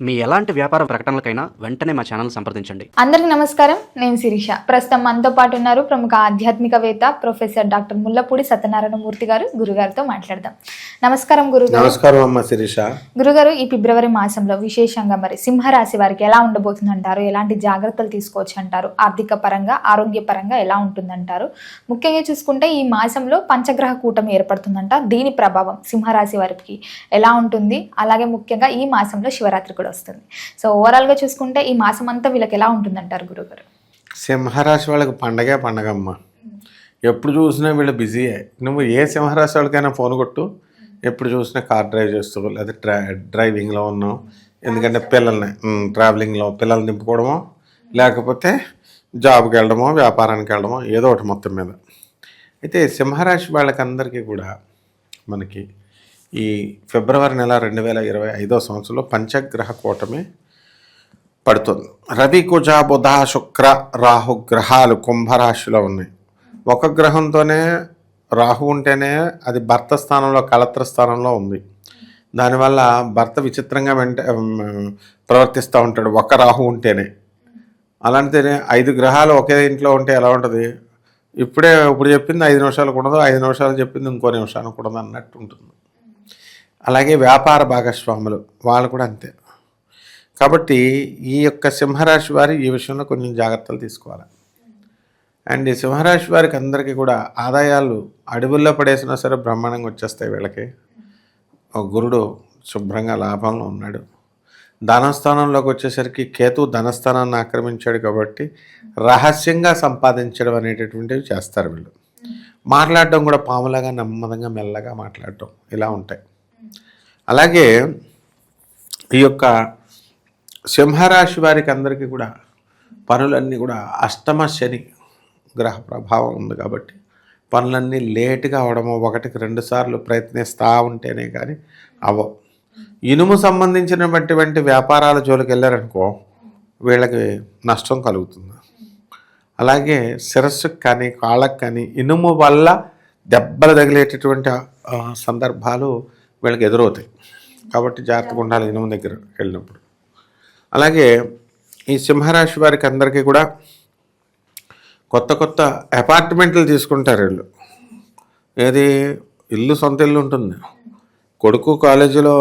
మీ ఎలాంటి వ్యాపార ప్రకటనలకైనా వెంటనే మా ఛానల్ సంప్రదించండి. అందరికీ నమస్కారం. నేను శిరీష. ప్రస్తుతం మనతో పాటు ఉన్నారు ప్రముఖ ఆధ్యాత్మికవేత్త ప్రొఫెసర్ డాక్టర్ ముల్లపూడి సత్యనారాయణ మూర్తి గారు. గురుగారితో మాట్లాడదాం. నమస్కారం గురుగారు. నమస్కారం అమ్మ శిరీష. గురుగారు ఈ ఫిబ్రవరి మాసంలో విశేషంగా మరి సింహరాశి వారికి ఎలా ఉండబోతుందంటారు? ఎలాంటి జాగ్రత్తలు తీసుకోవచ్చు అంటారు ఆర్థిక పరంగా ఆరోగ్య పరంగా ఎలా ఉంటుందంటారు? ముఖ్యంగా చూసుకుంటే ఈ మాసంలో పంచగ్రహ కూటమి ఏర్పడుతుందంట. దీని ప్రభావం సింహరాశి వారికి ఎలా ఉంటుంది? అలాగే ముఖ్యంగా ఈ మాసంలో శివరాత్రి కూడా వస్తుంది. సో ఓవరాల్గా చూసుకుంటే ఈ మాసం అంతా వీళ్ళకి ఎలా ఉంటుందంటారు గురుగారు? సింహరాశి వాళ్ళకి పండగే పండగ అమ్మ ఎప్పుడు చూసినా వీళ్ళు బిజీయే నువ్వు ఏ సింహరాశి వాళ్ళకైనా ఫోన్ కొట్టు. ఎప్పుడు చూసినా కార్ డ్రైవ్ చేస్తూ లేదా డ్రై డ్రైవింగ్లో ఉన్నావు. ఎందుకంటే పిల్లల్ని ట్రావెలింగ్లో పిల్లల్ని నింపుకోవడమో లేకపోతే జాబ్కి వెళ్ళడమో వ్యాపారానికి వెళ్ళడమో ఏదో ఒకటి మొత్తం మీద. అయితే సింహరాశి వాళ్ళకందరికీ కూడా మనకి ఈ ఫిబ్రవరి నెల రెండు వేల ఇరవై ఐదో సంవత్సరంలో పంచగ్రహ కూటమి పడుతుంది. రవి కుజ బుధ శుక్ర రాహు గ్రహాలు కుంభరాశిలో ఉన్నాయి. ఒక గ్రహంతోనే రాహు ఉంటేనే అది భర్త స్థానంలో కలత్ర స్థానంలో ఉంది. దానివల్ల భర్త విచిత్రంగా వెంట ప్రవర్తిస్తూ ఉంటాడు. ఒక రాహు ఉంటేనే. అలాంటిదే ఐదు గ్రహాలు ఒకే ఇంట్లో ఉంటే ఎలా ఉంటుంది? ఇప్పుడే ఇప్పుడు చెప్పింది ఐదు నిమిషాలు కూడదు ఐదు నిమిషాలు చెప్పింది ఇంకో నిమిషాలు కూడదు అన్నట్టు ఉంటుంది. అలాగే వ్యాపార భాగస్వాములు వాళ్ళు కూడా అంతే. కాబట్టి ఈ యొక్క సింహరాశి వారి ఈ విషయంలో కొంచెం జాగ్రత్తలు తీసుకోవాలి. అండ్ ఈ సింహరాశి వారికి అందరికీ కూడా ఆదాయాలు అడవుల్లో పడేసినా సరే బ్రహ్మాండంగా వచ్చేస్తాయి వీళ్ళకి. ఒక గురుడు శుభ్రంగా లాభంలో ఉన్నాడు. ధనస్థానంలోకి వచ్చేసరికి కేతు ధనస్థానాన్ని ఆక్రమించాడు కాబట్టి రహస్యంగా సంపాదించడం అనేటటువంటివి చేస్తారు వీళ్ళు. మాట్లాడడం కూడా పాములాగా నెమ్మదిగా మెల్లగా మాట్లాడటం ఇలా ఉంటాయి. అలాగే ఈ యొక్క సింహరాశి వారికి అందరికీ కూడా పనులన్నీ కూడా అష్టమ శని గ్రహ ప్రభావం ఉంది కాబట్టి పనులన్నీ లేటుగా అవడము ఒకటికి రెండు సార్లు ప్రయత్నిస్తూ ఉంటేనే కానీ అవ్వవు ఇనుము సంబంధించినటువంటి వ్యాపారాల జోలికి వెళ్ళారనుకో వీళ్ళకి నష్టం కలుగుతుంది. అలాగే శిరస్సుకు కానీ కాళ్ళకు కానీ ఇనుము వల్ల దెబ్బలు తగిలేటటువంటి సందర్భాలు వీళ్ళకి ఎదురవుతాయి. కాబట్టి జాగ్రత్తగా ఉండాలి ఇనుము దగ్గర వెళ్ళినప్పుడు. అలాగే ఈ సింహరాశి వారికి అందరికీ కూడా కొత్త కొత్త అపార్ట్మెంట్లు తీసుకుంటారు వీళ్ళు. ఏది? ఇల్లు సొంత ఇల్లు ఉంటుంది. కొడుకు కాలేజీలో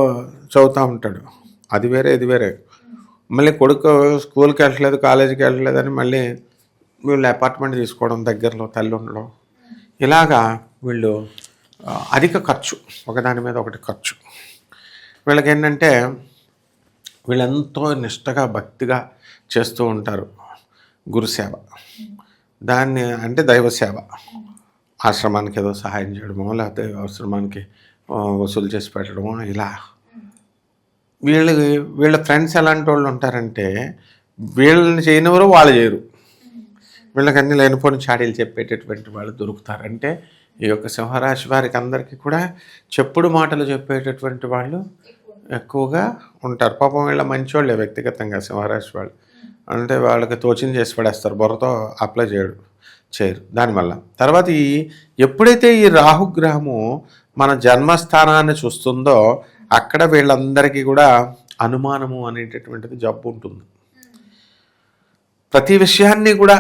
చదువుతూ ఉంటాడు. అది వేరే ఇది వేరే. మళ్ళీ కొడుకు స్కూల్కి వెళ్ళట్లేదు కాలేజీకి వెళ్ళట్లేదు అని మళ్ళీ వీళ్ళు అపార్ట్మెంట్ తీసుకోవడం దగ్గరలో తల్లి ఉండడం. ఇలాగా వీళ్ళు అధిక ఖర్చు ఒకదాని మీద ఒకటి ఖర్చు. వీళ్ళకి ఏంటంటే వీళ్ళెంతో నిష్టగా భక్తిగా చేస్తూ ఉంటారు గురుసేవ. దాన్ని అంటే దైవ సేవ ఆశ్రమానికి ఏదో సహాయం చేయడమో లేకపోతే ఆశ్రమానికి వసూలు చేసి పెట్టడమో ఇలా. వీళ్ళు వీళ్ళ ఫ్రెండ్స్ ఎలాంటి వాళ్ళు ఉంటారంటే వీళ్ళని చేయనివారు వాళ్ళు చేయరు. వీళ్ళకి అన్ని లేనిపోయిన చాడీలు చెప్పేటటువంటి వాళ్ళు దొరుకుతారంటే ఈ యొక్క సింహరాశి వారికి అందరికీ కూడా చెప్పుడు మాటలు చెప్పేటటువంటి వాళ్ళు ఎక్కువగా ఉంటారు. పాపం వీళ్ళ మంచివాళ్ళే వ్యక్తిగతంగా సింహరాశి వాళ్ళు. అంటే వాళ్ళకి తోచింది చేసి పడేస్తారు బుర్రతో అప్లై చేయడు చేయరు. దానివల్ల. తర్వాత ఈ ఎప్పుడైతే ఈ రాహుగ్రహము మన జన్మస్థానాన్ని చూస్తుందో అక్కడ వీళ్ళందరికీ కూడా అనుమానము అనేటటువంటిది జబ్బు ఉంటుంది. ప్రతి విషయాన్ని కూడా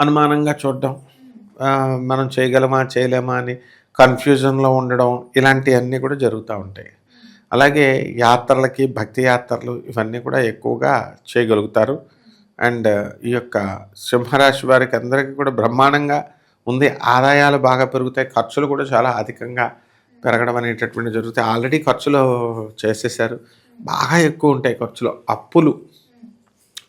అనుమానంగా చూడడం మనం చేయగలమా చేయలేమా అని కన్ఫ్యూజన్లో ఉండడం ఇలాంటివన్నీ కూడా జరుగుతూ ఉంటాయి. అలాగే యాత్రలకి భక్తి యాత్రలు ఇవన్నీ కూడా ఎక్కువగా చేయగలుగుతారు. అండ్ ఈ యొక్క సింహరాశి వారికి అందరికీ కూడా బ్రహ్మాండంగా ఉంది. ఆదాయాలు బాగా పెరుగుతాయి. ఖర్చులు కూడా చాలా అధికంగా పెరగడం అనేటటువంటి జరుగుతాయి. ఆల్రెడీ ఖర్చులు చేసేసారు. బాగా ఎక్కువ ఉంటాయి ఖర్చులు. అప్పులు.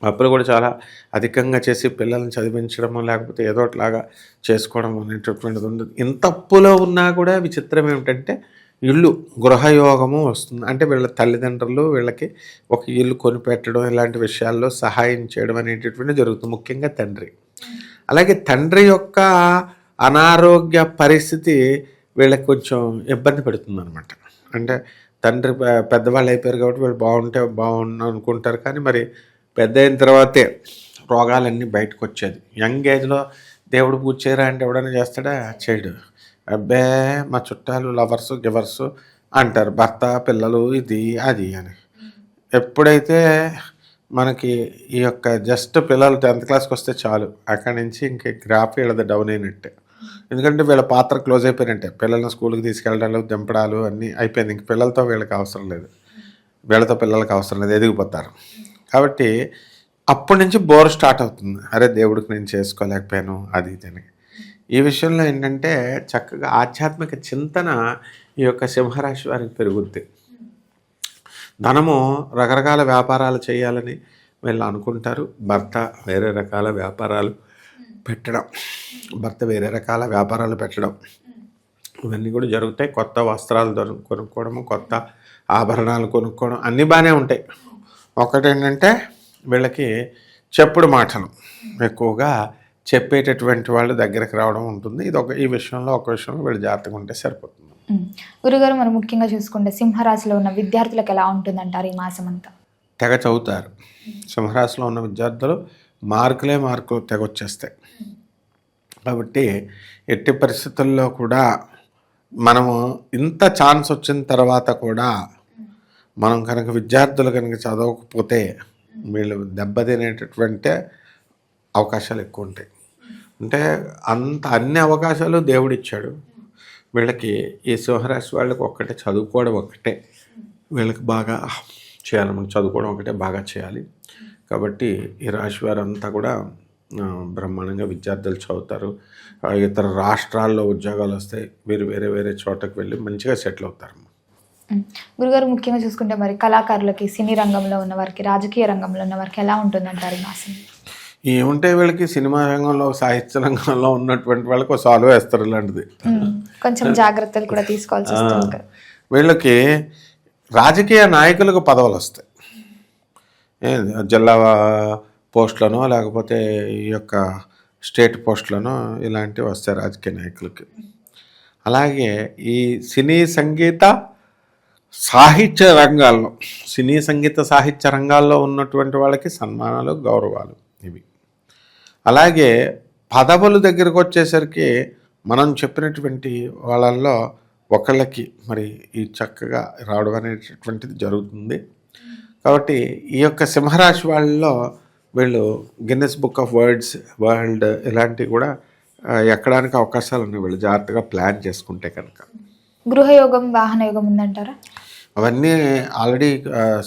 అప్పులు కూడా చాలా అధికంగా చేసి పిల్లల్ని చదివించడము లేకపోతే ఏదో ఒకటిలాగా చేసుకోవడం అనేటటువంటిది ఉండదు. ఇంత అప్పులో ఉన్నా కూడా విచిత్రం ఏమిటంటే ఇల్లు గృహయోగము వస్తుంది. అంటే వీళ్ళ తల్లిదండ్రులు వీళ్ళకి ఒక ఇల్లు కొనిపెట్టడం ఇలాంటి విషయాల్లో సహాయం చేయడం అనేటటువంటి జరుగుతుంది. ముఖ్యంగా తండ్రి. అలాగే తండ్రి యొక్క అనారోగ్య పరిస్థితి వీళ్ళకి కొంచెం ఇబ్బంది పెడుతుంది అనమాట అంటే తండ్రి పెద్దవాళ్ళు అయిపోయారు కాబట్టి వీళ్ళు బాగుంటే బాగున్నా అనుకుంటారు. కానీ మరి పెద్ద అయిన తర్వాతే రోగాలన్నీ బయటకు వచ్చేది యంగ్ ఏజ్లో దేవుడు పూజ చేయరా అంటే ఎవడైనా చేస్తాడా? చేయడు. అబ్బే మా చుట్టాలు లవర్స్ గివర్స్ అంటారు. భర్త పిల్లలు ఇది అది అని. ఎప్పుడైతే మనకి ఈ యొక్క జస్ట్ పిల్లలు టెన్త్ క్లాస్కి వస్తే చాలు. అక్కడి నుంచి ఇంక గ్రాఫ్ వీళ్ళది డౌన్ అయినట్టే. ఎందుకంటే వీళ్ళ పాత్ర క్లోజ్ అయిపోయినట్టే. పిల్లల్ని స్కూల్కి తీసుకెళ్ళడాలు దింపడాలు అన్నీ అయిపోయింది. ఇంక పిల్లలతో వీళ్ళకి అవసరం లేదు. వీళ్ళతో పిల్లలకి అవసరం లేదు. ఎదిగిపోతారు. కాబట్టి అప్పటి నుంచి బోర్ స్టార్ట్ అవుతుంది. అరే దేవుడికి నేను చేసుకోలేకపోయాను అది ఇది అని. ఈ విషయంలో ఏంటంటే చక్కగా ఆధ్యాత్మిక చింతన ఈ యొక్క సింహరాశి వారికి పెరుగుద్ది. ధనము రకరకాల వ్యాపారాలు చేయాలని వీళ్ళు అనుకుంటారు. భర్త వేరే రకాల వ్యాపారాలు పెట్టడం భర్త వేరే రకాల వ్యాపారాలు పెట్టడం. ఇవన్నీ కూడా జరుగుతాయి. కొత్త వస్త్రాలు కొనుక్కోవడము కొత్త ఆభరణాలు కొనుక్కోవడం అన్నీ బాగానే ఉంటాయి. ఒకటేంటంటే వీళ్ళకి చెప్పుడు మాటలు ఎక్కువగా చెప్పేటటువంటి వాళ్ళు దగ్గరికి రావడం ఉంటుంది. ఇది ఒక ఈ విషయంలో ఒక విషయంలో వీళ్ళు జాగ్రత్తగా ఉంటే సరిపోతుంది. గురుగారు మనం ముఖ్యంగా చూసుకుంటే సింహరాశిలో ఉన్న విద్యార్థులకు ఎలా ఉంటుందంటారు ఈ మాసం అంతా? తెగ చదువుతారు. సింహరాశిలో ఉన్న విద్యార్థులు మార్కులే మార్కులు తెగ వచ్చేస్తాయి. కాబట్టి ఎట్టి పరిస్థితుల్లో కూడా మనము ఇంత ఛాన్స్ వచ్చిన తర్వాత కూడా మనం కనుక విద్యార్థులు కనుక చదవకపోతే వీళ్ళు దెబ్బతినేటటువంటి అవకాశాలు ఎక్కువ ఉంటాయి. అంటే అంత అన్ని అవకాశాలు దేవుడిచ్చాడు. వీళ్ళకి ఈ సింహరాశి వాళ్ళకి ఒక్కటే చదువుకోవడం ఒక్కటే. వీళ్ళకి బాగా చేయాలి మనం చదువుకోవడం ఒకటే బాగా చేయాలి. కాబట్టి ఈ రాశి వారంతా కూడా బ్రహ్మాండంగా విద్యార్థులు చదువుతారు. ఇతర రాష్ట్రాల్లో ఉద్యోగాలు వస్తాయి. వీరు వేరే వేరే చోటకు వెళ్ళి మంచిగా సెటిల్ అవుతారు. గురుగారు ముఖ్యంగా చూసుకుంటే మరి కళాకారులకి సినీ రంగంలో ఉన్న వారికి రాజకీయ రంగంలో ఉన్న వారికి ఎలా ఉంటుందంటారు మాసం? ఏముంటే వీళ్ళకి సినిమా రంగంలో సాహిత్య రంగంలో ఉన్నటువంటి వాళ్ళకి ఒక సాల్వ్ వేస్తారు ఇలాంటిది. కొంచెం జాగ్రత్తలు కూడా తీసుకోవాల్సి వస్తుంది. వీళ్ళకి రాజకీయ నాయకులకు పదవులు వస్తాయి. జిల్లా పోస్టులను లేకపోతే ఈ యొక్క స్టేట్ పోస్టులను ఇలాంటివి వస్తాయి రాజకీయ నాయకులకి. అలాగే ఈ సినీ సంగీత సాహిత్య రంగాల్లో సినీ సంగీత సాహిత్య రంగాల్లో ఉన్నటువంటి వాళ్ళకి సన్మానాలు గౌరవాలు ఇవి. అలాగే పదవుల దగ్గరకు వచ్చేసరికి మనం చెప్పినటువంటి వాళ్ళల్లో ఒకళ్ళకి మరి ఈ చక్కగా రావడం అనేటటువంటిది జరుగుతుంది. కాబట్టి ఈ యొక్క సింహరాశి వాళ్ళలో వీళ్ళు Guinness book of words world ఇలాంటివి కూడా ఎక్కడానికి అవకాశాలు ఉన్నాయి. వీళ్ళు జాగ్రత్తగా ప్లాన్ చేసుకుంటే కనుక. గృహయోగం వాహన యోగం ఉందంటారా? అవన్నీ ఆల్రెడీ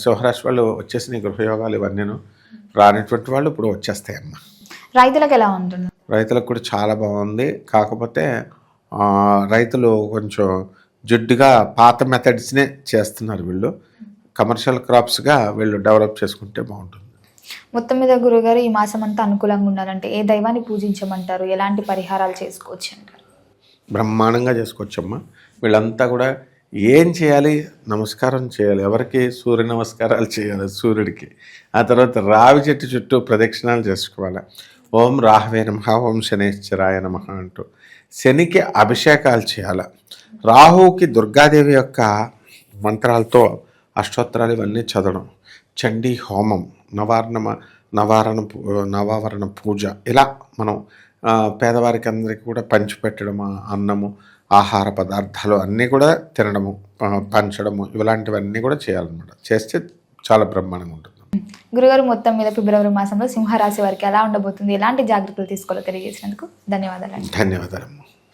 సింహరాశి వాళ్ళు వచ్చేసినాయి గృహయోగాలు ఇవన్నీను. రానటువంటి వాళ్ళు ఇప్పుడు వచ్చేస్తాయమ్మా. రైతులకు ఎలా ఉంటుంది? రైతులకు కూడా చాలా బాగుంది. కాకపోతే రైతులు కొంచెం జిడ్డుగా పాత మెథడ్స్నే చేస్తున్నారు వీళ్ళు. కమర్షియల్ క్రాప్స్గా వీళ్ళు డెవలప్ చేసుకుంటే బాగుంటుంది. మొత్తం మీద గురుగారు ఈ మాసం అంతా అనుకూలంగా ఉండాలంటే ఏ దైవాన్ని పూజించమంటారు? ఎలాంటి పరిహారాలు చేసుకోవచ్చు అంటారు బ్రహ్మాండంగా చేసుకోవచ్చమ్మా. వీళ్ళంతా కూడా ఏం చేయాలి? నమస్కారం చేయాలి. ఎవరికి? సూర్య నమస్కారాలు చేయాలి సూర్యుడికి. ఆ తర్వాత రావి చెట్టు చుట్టూ ప్రదక్షిణాలు చేసుకోవాలి. ఓం రాహవే నమ ఓం శనేశ్వరాయ నమ అంటూ. శనికి అభిషేకాలు చేయాలి. రాహువుకి దుర్గాదేవి యొక్క మంత్రాలతో అష్టోత్తరాలు ఇవన్నీ చదవడం. చండీ హోమం నవారణ నవారణ పూ- నవావరణ పూజ. ఇలా మనం పేదవారికి అందరికీ కూడా పంచిపెట్టడం ఆ అన్నము ఆహార పదార్థాలు అన్నీ కూడా తినడము పంచడము ఇలాంటివన్నీ కూడా చేయాలన్నమాట. చేస్తే చాలా బ్రహ్మాండంగా ఉంటుంది. గురుగారు మొత్తం మీద ఫిబ్రవరి మాసంలో సింహరాశి వారికి ఎలా ఉండబోతుంది? ఎలాంటి జాగ్రత్తలు తీసుకోవాలో తెలియజేసినందుకు ధన్యవాదాలు ధన్యవాదాలమ్మా